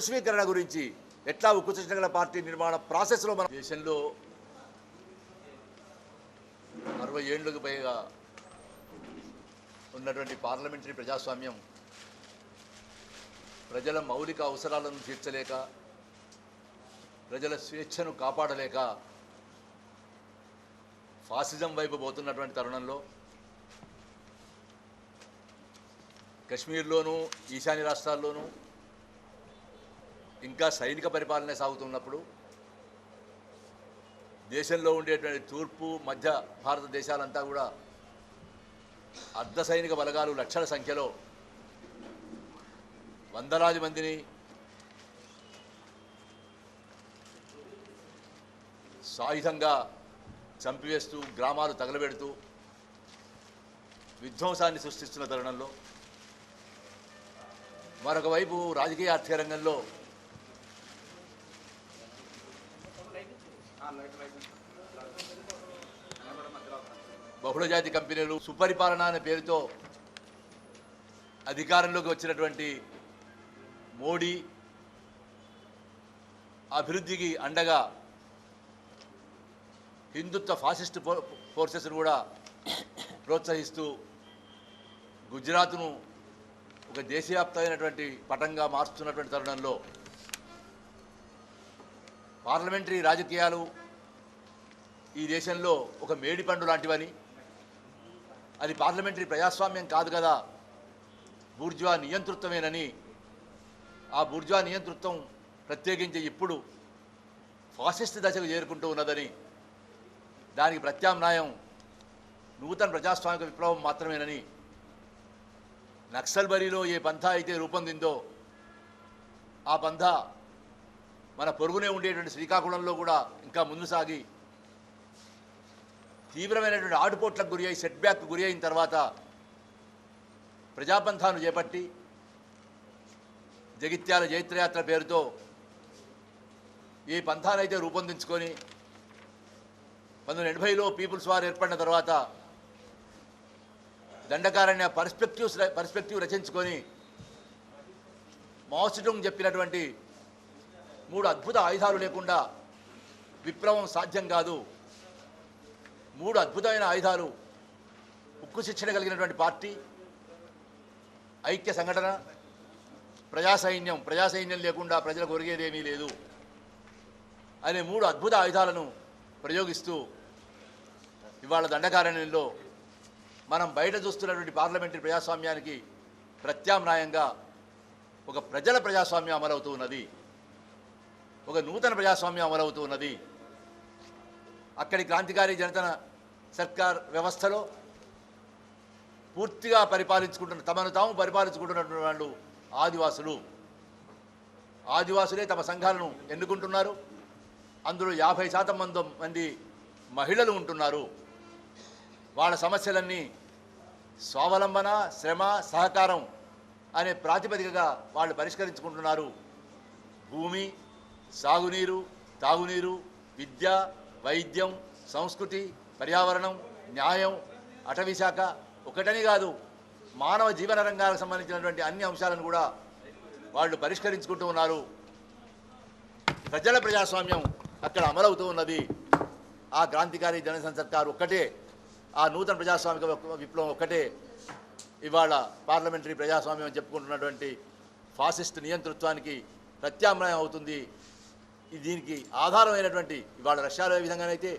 బోల్స్వీకరణ గురించి ఎట్లా ఉక్కు శిక్షణ పార్టీ నిర్మాణ ప్రాసెస్లో మన దేశంలో అరవై ఏళ్ళకు పైగా ఉన్నటువంటి పార్లమెంటరీ ప్రజాస్వామ్యం ప్రజల మౌలిక అవసరాలను తీర్చలేక ప్రజల స్వేచ్ఛను కాపాడలేక ఫాసిజం వైపు పోతున్నటువంటి తరుణంలో కశ్మీర్లోనూ ఈశాన్య రాష్ట్రాల్లోనూ ఇంకా సైనిక పరిపాలన సాగుతున్నప్పుడు దేశంలో ఉండేటువంటి తూర్పు మధ్య భారతదేశాలంతా కూడా అర్ధ సైనిక బలగాలు లక్షల సంఖ్యలో వందలాది మందిని సాయుధంగా చంపివేస్తూ గ్రామాలు తగలబెడుతూ విధ్వంసాన్ని సృష్టిస్తున్న తరుణంలో మరొకవైపు రాజకీయ ఆర్థిక రంగంలో బహుళజాతి కంపెనీలు సుపరిపాలన అనే పేరుతో అధికారంలోకి వచ్చినటువంటి మోడీ అభివృద్ధికి అండగా హిందుత్వ ఫాసిస్ట్ ఫోర్సెస్ను కూడా ప్రోత్సహిస్తూ గుజరాత్ను ఒక దేశవ్యాప్తమైనటువంటి పటంగా మార్చుతున్నటువంటి తరుణంలో పార్లమెంటరీ రాజకీయాలు ఈ దేశంలో ఒక మేడిపండు లాంటివని అది పార్లమెంటరీ ప్రజాస్వామ్యం కాదు కదా బూర్జువా నియంతృత్వమేనని ఆ బూర్జువా నియంతృత్వం ప్రత్యేకించి ఇప్పుడు ఫాసిస్ట్ దశకు చేరుకుంటూ ఉన్నదని దానికి ప్రత్యామ్నాయం నూతన ప్రజాస్వామిక విప్లవం మాత్రమేనని నక్సల్బరీలో ఏ పంథా అయితే రూపొందిందో ఆ పంథా మన పొరుగునే ఉండేటువంటి శ్రీకాకుళంలో కూడా ఇంకా ముందు సాగి తీవ్రమైనటువంటి ఆటుపోట్లకు గురి అయి సెట్ బ్యాక్ గురి అయిన తర్వాత ప్రజాపంథాను చేపట్టి జగిత్యాల జైత్రయాత్ర పేరుతో ఈ పంథానైతే రూపొందించుకొని పంతొమ్మిది ఎనభైలో పీపుల్స్ వార్ ఏర్పడిన తర్వాత దండకారణ్య పర్స్పెక్టివ్స్ పర్స్పెక్టివ్ రచించుకొని మాసిటుంగ్ చెప్పినటువంటి మూడు అద్భుత ఆయుధాలు లేకుండా విప్లవం సాధ్యం కాదు. మూడు అద్భుతమైన ఆయుధాలు ఉక్కు శిక్షణ కలిగినటువంటి పార్టీ ఐక్య సంఘటన ప్రజాసైన్యం. ప్రజాసైన్యం లేకుండా ప్రజలకు ఒరిగేదేమీ లేదు. అనే మూడు అద్భుత ఆయుధాలను ప్రయోగిస్తూ ఇవాళ దండకారణ్యంలో మనం బయట చూస్తున్నటువంటి పార్లమెంటరీ ప్రజాస్వామ్యానికి ప్రత్యామ్నాయంగా ఒక ప్రజల ప్రజాస్వామ్యం అమలవుతూ ఉన్నది. ఒక నూతన ప్రజాస్వామ్యం అమలవుతూ ఉన్నది. అక్కడి క్రాంతికారి జనతన సర్కార్ వ్యవస్థలో పూర్తిగా పరిపాలించుకుంటున్న తమను తాము పరిపాలించుకుంటున్నటువంటి వాళ్ళు ఆదివాసులు. ఆదివాసులే తమ సంఘాలను ఎన్నుకుంటున్నారు. అందులో యాభై శాతం మంది మంది మహిళలు ఉంటున్నారు. వాళ్ళ సమస్యలన్నీ స్వావలంబన శ్రమ సహకారం అనే ప్రాతిపదికగా వాళ్ళు పరిష్కరించుకుంటున్నారు. భూమి సాగునీరు తాగునీరు విద్య వైద్యం సంస్కృతి పర్యావరణం న్యాయం అటవీ శాఖ ఒకటని కాదు మానవ జీవన రంగాలకు సంబంధించినటువంటి అన్ని అంశాలను కూడా వాళ్ళు పరిష్కరించుకుంటూ ఉన్నారు. ప్రజల ప్రజాస్వామ్యం అక్కడ అమలవుతూ ఉన్నది. ఆ క్రాంతికారి జనసంఘ సర్కార్ ఒక్కటే ఆ నూతన ప్రజాస్వామిక విప్లవం- ఒక్కటే. ఇవాళ పార్లమెంటరీ ప్రజాస్వామ్యం అని చెప్పుకుంటున్నటువంటి ఫాసిస్ట్ నియంతృత్వానికి ప్రత్యామ్నాయం అవుతుంది. దీనికి ఆధారమైనటువంటి ఇవాళ రష్యాలో ఏ విధంగానైతే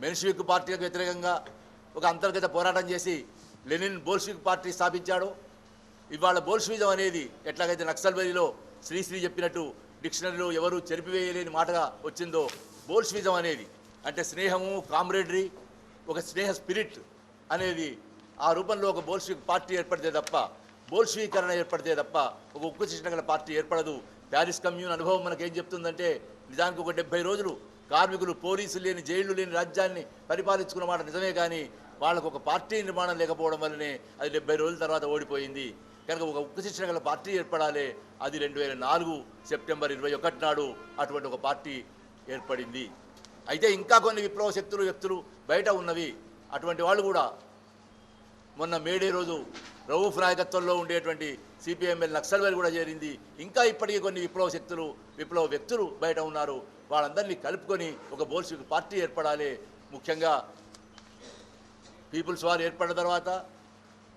మెన్షివిక్ పార్టీలకు వ్యతిరేకంగా ఒక అంతర్గత పోరాటం చేసి లెనిన్ బోల్షివిక్ పార్టీ స్థాపించాడు ఇవాళ బోల్షివిజం అనేది ఎట్లాగైతే నక్సల్బరీలో శ్రీశ్రీ చెప్పినట్టు డిక్షనరీలో ఎవరు చెరిపివేయలేని మాటగా వచ్చిందో బోల్షివిజం అనేది అంటే స్నేహము కామ్రేడరీ ఒక స్నేహ స్పిరిట్ అనేది ఆ రూపంలో ఒక బోల్షివిక్ పార్టీ ఏర్పడితే తప్ప బోల్షివీకరణ ఏర్పడితే తప్ప ఒక ఉక్కు శిక్షణ గల పార్టీ ఏర్పడదు ప్యారిస్ కమ్యూన్ అనుభవం మనకేం చెప్తుందంటే నిజానికి ఒక డెబ్బై రోజులు కార్మికులు పోలీసులు లేని జైళ్ళు లేని రాజ్యాన్ని పరిపాలించుకున్న మాట నిజమే కానీ వాళ్ళకు ఒక పార్టీ నిర్మాణం లేకపోవడం వల్లనే అది డెబ్బై రోజుల తర్వాత ఓడిపోయింది. కనుక ఒక ఉక్కు శిక్షణ గల పార్టీ ఏర్పడాలి అది రెండు వేల నాలుగు సెప్టెంబర్ ఇరవై ఒకటి నాడు అటువంటి ఒక పార్టీ ఏర్పడింది. అయితే ఇంకా కొన్ని విప్లవ శక్తులు వ్యక్తులు బయట ఉన్నవి. అటువంటి వాళ్ళు కూడా మొన్న మేడే రోజు రౌఫ్ నాయకత్వంలో ఉండేటువంటి సిపిఎంఎల్ నక్సల్వేలు కూడా చేరింది. ఇంకా ఇప్పటికీ కొన్ని విప్లవ శక్తులు విప్లవ వ్యక్తులు బయట ఉన్నారు. వాళ్ళందరినీ కలుపుకొని ఒక బోల్షిక్ పార్టీ ఏర్పడాలి. ముఖ్యంగా పీపుల్స్ వార్ ఏర్పడిన తర్వాత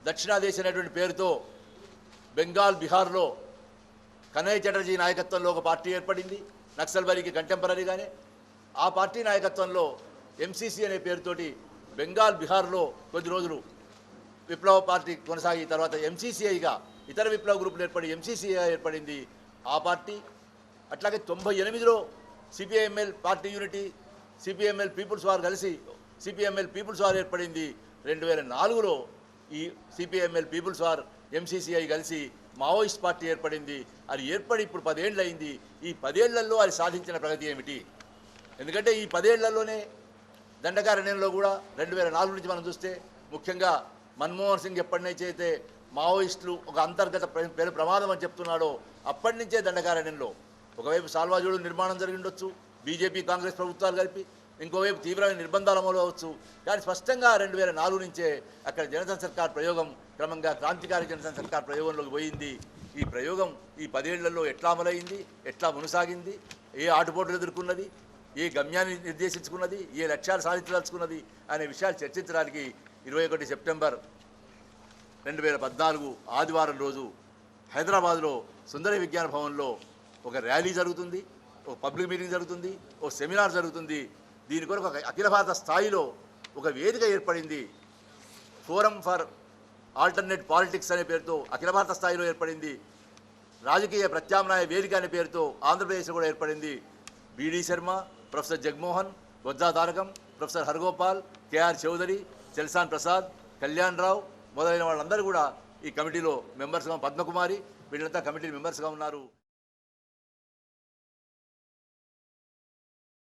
దక్షిణాదేశ్ అనేటువంటి పేరుతో బెంగాల్ బీహార్లో కనయ్య చటర్జీ నాయకత్వంలో ఒక పార్టీ ఏర్పడింది. నక్సల్బరీకి కంటెంపరీగానే ఆ పార్టీ నాయకత్వంలో ఎంసీసీ అనే పేరుతోటి బెంగాల్ బీహార్లో కొద్ది రోజులు విప్లవ పార్టీ కొనసాగి తర్వాత ఎంసీసీఐగా ఇతర విప్లవ గ్రూపులు ఏర్పడి ఎంసీసీఐ ఏర్పడింది ఆ పార్టీ. అట్లాగే తొంభై ఎనిమిదిలో CPIML party unity CPML People's War కలిసి సిపిఎంఎల్ పీపుల్స్ వార్ ఏర్పడింది రెండు వేల నాలుగులో. ఈ సిపిఎంఎల్ పీపుల్స్ వార్ ఎంసీసీఐ కలిసి మావోయిస్ట్ పార్టీ ఏర్పడింది. అది ఏర్పడి ఇప్పుడు పదేళ్ళు అయింది ఈ పదేళ్ళలో అది సాధించిన ప్రగతి ఏమిటి? ఎందుకంటే ఈ పదేళ్ళలోనే దండకారణ్యంలో కూడా రెండు వేల నాలుగు నుంచి మనం చూస్తే ముఖ్యంగా మన్మోహన్ సింగ్ ఎప్పటి నుంచి అయితే మావోయిస్టులు ఒక అంతర్గత పేరు ప్రమాదం అని చెప్తున్నాడో అప్పటి నుంచే దండకారణ్యంలో. ఒకవైపు సాల్వాజోడు నిర్మాణం జరిగి ఉండొచ్చు బీజేపీ కాంగ్రెస్ ప్రభుత్వాలు కలిపి ఇంకోవైపు తీవ్రమైన నిర్బంధాలు అమలు అవచ్చు కానీ స్పష్టంగా రెండు వేల నాలుగు నుంచే అక్కడ జనసేన సర్కార్ ప్రయోగం క్రమంగా క్రాంతికారి జనసేన సర్కార్ ప్రయోగంలోకి పోయింది. ఈ ప్రయోగం ఈ పదేళ్ళలో ఎట్లా అమలైంది ఎట్లా కొనసాగింది ఏ ఆటుపోట్లు ఎదుర్కొన్నది ఏ గమ్యాన్ని నిర్దేశించుకున్నది ఏ లక్ష్యాలు సాధించదలుచుకున్నది అనే విషయాలు చర్చించడానికి ఇరవై ఒకటి సెప్టెంబర్ రెండు వేల పద్నాలుగు ఆదివారం రోజు హైదరాబాద్లో సుందర విజ్ఞాన భవన్లో ఒక ర్యాలీ జరుగుతుంది ఒక పబ్లిక్ మీటింగ్ జరుగుతుంది ఒక సెమినార్ జరుగుతుంది. దీని కొరకు ఒక అఖిల భారత స్థాయిలో ఒక వేదిక ఏర్పడింది. ఫోరం ఫర్ ఆల్టర్నేట్ పాలిటిక్స్ అనే పేరుతో అఖిల భారత స్థాయిలో ఏర్పడింది. రాజకీయ ప్రత్యామ్నాయ వేదిక అనే పేరుతో ఆంధ్రప్రదేశ్లో కూడా ఏర్పడింది. BD Sharma professor Jagmohan Bojja Tarakam professor Haragopal KR Chowdary Chalasani Prasad Kalyan Rao మొదలైన వాళ్ళందరూ కూడా ఈ కమిటీలో మెంబర్స్గా పద్మకుమారి వీళ్ళంతా కమిటీ మెంబర్స్గా ఉన్నారు.